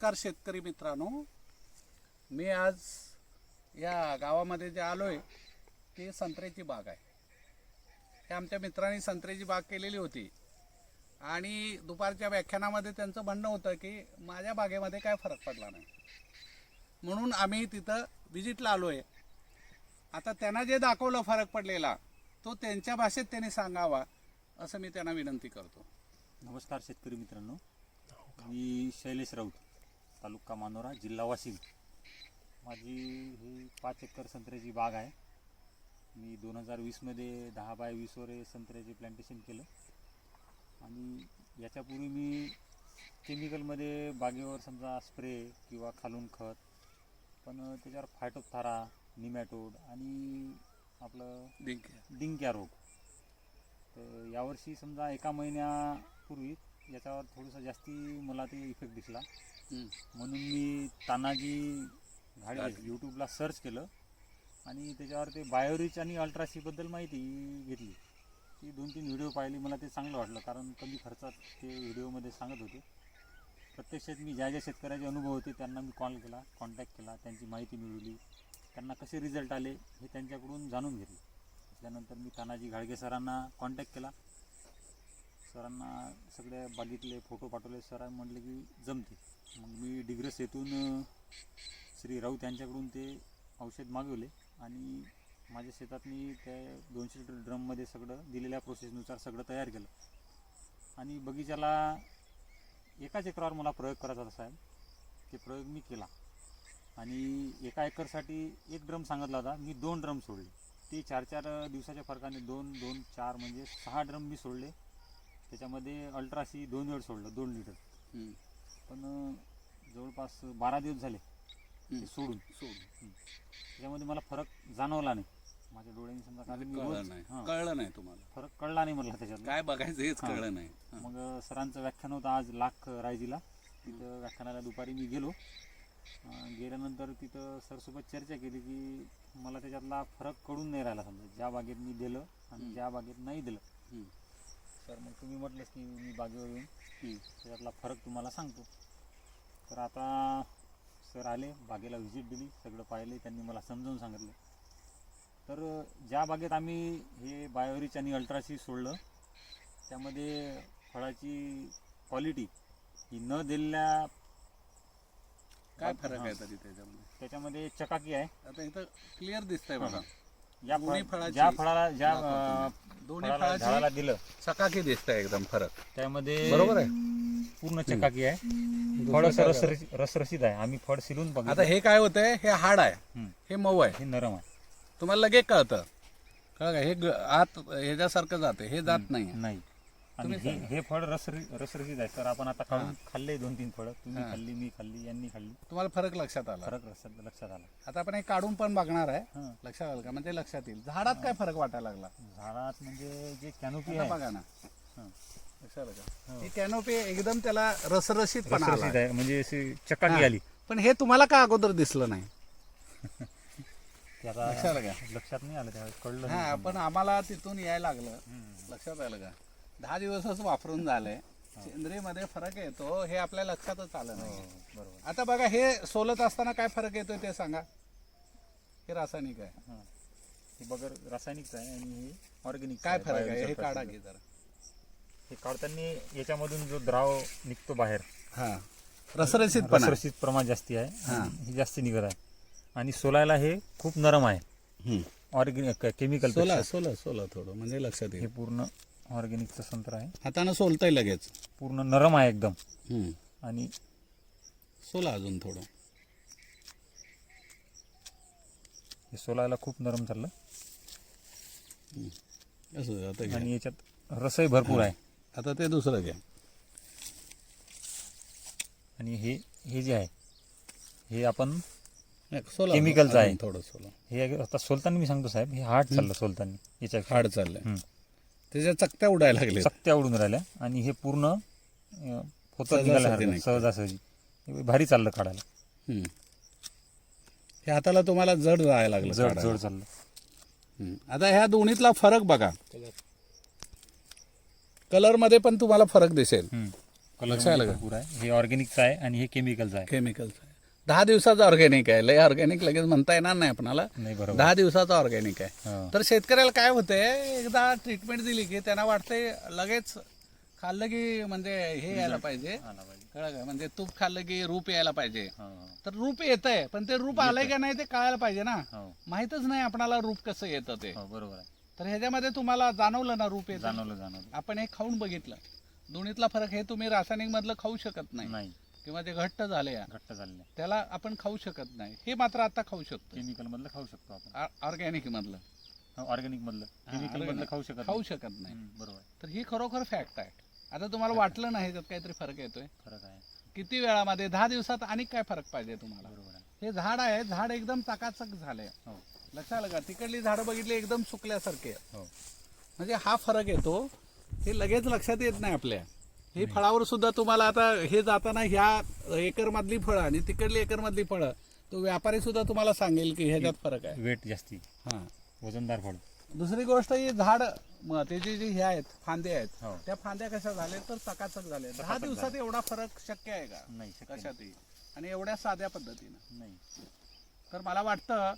नमस्कार शेतकरी मित्रांनो. मी आज या गावामध्ये जे आलो आहे ती संत्र्याची बाग आहे. हे आमच्या मित्रांनी संत्र्याची बाग केलेली होती. आणि दुपारच्या व्याख्यानामध्ये त्यांचं म्हणणं होतं की माझ्या बागेमध्ये काय फरक पडला नाही. म्हणून आम्ही तिथं विजिटला आलो आहे आता त्यांना जे दाखवलं फरक पडलेला तो त्यांच्या भाषेत त्यांनी सांगावा असं मी त्यांना विनंती करतो. नमस्कार शेतकरी मित्रांनो. मी शैलेश राऊत. तालुका मानोरा जिल्हा वाशिम. माझी ही पाच एकर संत्र्याची बाग आहे. मी दोन हजार वीसमध्ये दहा बाय वीसवर संत्र्याचे प्लांटेशन केलं. आणि याच्यापूर्वी मी केमिकलमध्ये बागेवर समजा स्प्रे किंवा खालून खत पण त्याच्यावर फायटोथारा निमॅटोड आणि आपलं डिंक डिंक्या रोग. तर यावर्षी समजा एका महिन्यापूर्वी याच्यावर थोडंसं जास्ती मला ते इफेक्ट दिसला. म्हणून मी तानाजी घाडे यूट्यूबला सर्च केलं आणि त्याच्यावर ते बायोरिच आणि अल्ट्रासीबद्दल माहिती घेतली. ती दोन तीन व्हिडिओ पाहिली मला ते चांगलं वाटलं कारण कमी खर्चात ते व्हिडिओमध्ये सांगत होते. प्रत्यक्षात मी ज्या ज्या शेतकऱ्याचे अनुभव होते त्यांना मी कॉल केला कॉन्टॅक्ट केला त्यांची माहिती मिळवली. त्यांना कसे रिझल्ट आले हे त्यांच्याकडून जाणून घेतले. त्यानंतर मी तानाजी घाडगे सरांना कॉन्टॅक्ट केला. सरांना सगळ्या बागेतले फोटो पाठवले. सर म्हटले की जमते. मग मी डिग्रस येथून श्री राऊत यांच्याकडून ते औषध मागवले आणि माझ्या शेतात मी त्या दोनशे लिटर ड्रममध्ये सगळं दिलेल्या प्रोसेसनुसार सगळं तयार केलं. आणि बगीचाला एकाच एकरावर मला प्रयोग करायचा होता साहेब. ते प्रयोग मी केला. आणि एका एकरसाठी एक ड्रम सांगितला होता. मी दोन ड्रम सोडले. ते चार चार दिवसाच्या फरकाने दोन दोन चार म्हणजे सहा ड्रम मी सोडले. त्याच्यामध्ये अल्ट्रासी दोन वेळ सोडलं दोन लिटर. पण जवळपास बारा दिवस झाले ते सोडून. सोडून. त्याच्यामध्ये मला फरक जाणवला नाही. माझ्या डोळ्यांनी समजा कारण मी कळलं नाही. कळलं नाही तुम्हाला. फरक कळला नाही मला त्याच्यात काय बघायचं हेच. कळलं नाही. मग सरांचं व्याख्यान होतं आज लाख रायजीला. तिथं व्याख्यानाला दुपारी मी गेलो. गेल्यानंतर तिथं सरसोबत चर्चा केली की मला त्याच्यातला फरक कळून नाही राहिला समजा. ज्या बागेत मी दिलं आणि. ज्या बागेत नाही दिलं. तर मग तुम्ही म्हटलंच की मी बागेवर येऊन. त्याच्यातला फरक तुम्हाला सांगतो. तर आता सर आले बागेला व्हिजिट दिली सगळं पाहिले त्यांनी मला समजावून सांगितलं. तर ज्या बागेत आम्ही हे बायोरिच आणि अल्ट्रासी सोडलं त्यामध्ये फळाची क्वालिटी ही न दिलेल्या काय फरक. आहे तरी त्याच्यामध्ये? त्याच्यामध्ये चकाकी आहे. आता इथं क्लिअर दिसतंय बघा. या फळ- ज्या फळाला ज्या दोन्ही फळाला फळाची दिलं. चकाकी दिसतंय एकदम फरक. त्यामध्ये बरोबर आहे? पूर्ण चकाकी आहे. फळ काय रसरशीत रसरशीत आहे. आम्ही फळ शिलून आता हे काय होतंय? हे हाड आहे. हम्म. हे मऊ आहे. हे नरम आहे. तुम्हाला लगेच कळतं. कळलं का? हे ग- आत ह्याच्यासारखं जाते हे जात नाही नाही. आणि हे हे फळ रसरी आहे तर आपण आता खाऊन खाल्ले दोन तीन फळं. तुम्ही. खाल्ली मी खाल्ली यांनी खाल्ली. तुम्हाला फरक लक्षात आला. फरक लक्षात आला. आता आपण हे काढून पण बघणार आहे. लक्षात आलं का? म्हणजे लक्षात येईल. झाडात काय फरक वाटायला लागला? झाडात म्हणजे जे कॅनोपी आहे. बघा ना. लक्षात आलं का? कॅनोपी एकदम त्याला रसरशीत पण आहे. म्हणजे अशी चकाकी आली. पण हे तुम्हाला का अगोदर दिसलं नाही? लक्षात आलं का? लक्षात नाही आलं त्यावेळेस. कळलं हा. पण आम्हाला तिथून यायला लागलं. लक्षात आलं का? दहा दिवसच वापरून झालंय. सेंद्रियमध्ये फरक येतो हे आपल्या लक्षातच आलं हो, नाही बरोबर. आता बघा हे सोलत असताना काय फरक येतोय ते सांगा. हे रासायनिक आहे. हां. हे बगर रासायनिकच आहे आणि हे ऑर्गॅनिक काय फरक आहे? हे काढा घे जरा. हे काढताना याच्यामधून जो द्राव निघतो बाहेर हा. रसरशीत पण रसरशीत प्रमाण जास्ती आहे आणि हे जास्ती निघत आहे. आणि सोलायला हे खूप नरम आहे. ऑर्गॅनिक केमिकल सोला सोला सोला थोडं म्हणजे लक्षात हे पूर्ण ऑर्गॅनिकचं संत्र आहे. हातानं सोलतंय लगेच. पूर्ण नरम आहे एकदम. हम्म. आणि सोला अजून थोडं. हे सोलायला खूप नरम चाललं असं आता घ्या. आणि याच्यात रसही भरपूर आहे. आता ते दुसरं घ्या. आणि हे हे जे आहे हे आपण नाही, सोला आहे. अजून थोडं सोला. हे आता सोलताना मी सांगतो साहेब हे हार्ड चाललं सोलताना. याच्या हाड चाललंय. हम्म. त्याच्या चकत्या उडायला लागले चकत्या उडून राहिल्या आणि हे पूर्ण फोतत सहजासहजी निघाल्या नाही. सहजासहजी भारी चाललं काढायला हे हाताला तुम्हाला जड जायला लागलं जड काढायला. जड चाललं हम्म. आता ह्या दोन्हीतला फरक बघा कलरमध्ये पण तुम्हाला फरक दिसेल. लक्षात आलं कलर का? आहे हे ऑर्गॅनिकचं आहे आणि हे केमिकलचं आहे केमिकलचं दहा दिवसाचं ऑर्गॅनिक आहे. लय ऑर्गॅनिक लगेच म्हणता येणार नाही आपणाला. नाही बरोबर. दहा दिवसाचं ऑर्गॅनिक आहे. हो. तर शेतकऱ्याला काय होतंय एकदा ट्रीटमेंट दिली की त्यांना वाटतंय लगेच खाल्लं की म्हणजे हे यायला पाहिजे. कळलं का? म्हणजे तूप खाल्लं की रूप यायला पाहिजे. हो, तर रूप येतंय पण ते रूप आलंय का नाही ते कळायला पाहिजे ना. हो. माहीतच नाही आपणाला रूप कसं येतं ते. बरोबर आहे. तर ह्याच्यामध्ये तुम्हाला जाणवलं ना रूप येतं? जाणवलं जाणवलं. आपण हे खाऊन बघितलं. दोन्हीतला फरक हे तुम्ही रासायनिक मधलं खाऊ शकत नाही. किंवा ते घट्ट झाले घट्ट झालेलं. आहे त्याला आपण खाऊ शकत नाही. हे मात्र आता खाऊ शकतो केमिकल मधलं खाऊ शकतो आपण. ऑर्गॅनिक मधलं. ऑर्गॅनिक मधलं. केमिकल मधलं खाऊ शकत खाऊ. शकत नाही. बरोबर. तर ही खरोखर फॅक्ट आहे. आता तुम्हाला वाटलं नाही ह्याच्यात काहीतरी फरक येतोय. फरक आहे. किती वेळामध्ये? दहा दिवसात आणि काय फरक पाहिजे तुम्हाला? बरोबर हे झाड आहे. झाड एकदम चकाचक झालंय. हो. लक्षात का? तिकडली झाडं बघितली एकदम सुकल्यासारखे हो. म्हणजे हा फरक येतो. हे लगेच लक्षात येत नाही आपल्या. हे फळावर सुद्धा तुम्हाला आता हे जाताना ह्या एकर मधली फळं आणि तिकडली एकर मधली फळं तो व्यापारी सुद्धा तुम्हाला सांगेल की ह्याच्यात फरक आहे. वेट जास्ती. हा. वजनदार फळ. दुसरी गोष्ट ही झाड त्याची जी हे आहेत फांदे आहेत हो. त्या फांद्या कशा झाल्या तर चकाचक झाले दहा दिवसात एवढा फरक शक्य आहे का? नाही शक्य नाही. कशातही. आणि एवढ्या साध्या पद्धतीनं. नाही. तर मला वाटतं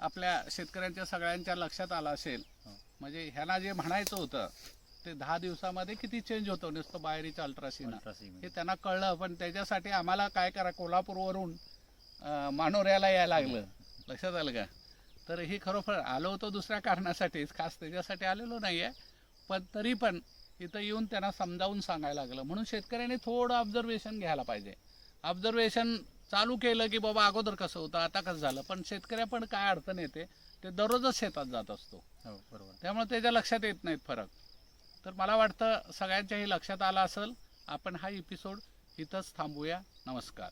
आपल्या शेतकऱ्यांच्या सगळ्यांच्या लक्षात आलं असेल. हो. म्हणजे ह्यांना जे म्हणायचं होतं ते दहा दिवसामध्ये किती चेंज होतं नुसतं बाहेरीचं अल्ट्रासिना हे त्यांना कळलं पण त्याच्यासाठी आम्हाला काय करा कोल्हापूरवरून मानोऱ्याला यायला लागलं. लक्षात आलं का? तर ही खरोखर आलो होतो दुसऱ्या कारणासाठीच खास त्याच्यासाठी आलेलो नाही आहे पण तरी पण इथं येऊन त्यांना समजावून सांगायला लागलं. म्हणून शेतकऱ्यांनी थोडं ऑब्झर्वेशन घ्यायला पाहिजे. ऑब्झर्वेशन चालू केलं की बाबा अगोदर कसं होतं आता कसं झालं? पण शेतकऱ्या पण काय अडचण येते ते दररोजच शेतात जात असतो. हो बरोबर. त्यामुळे त्याच्या लक्षात येत नाहीत फरक. तर मला वाटतं सगळ्यांच्याही लक्षात आलं असेल. आपण हा एपिसोड इथंच थांबूया. नमस्कार.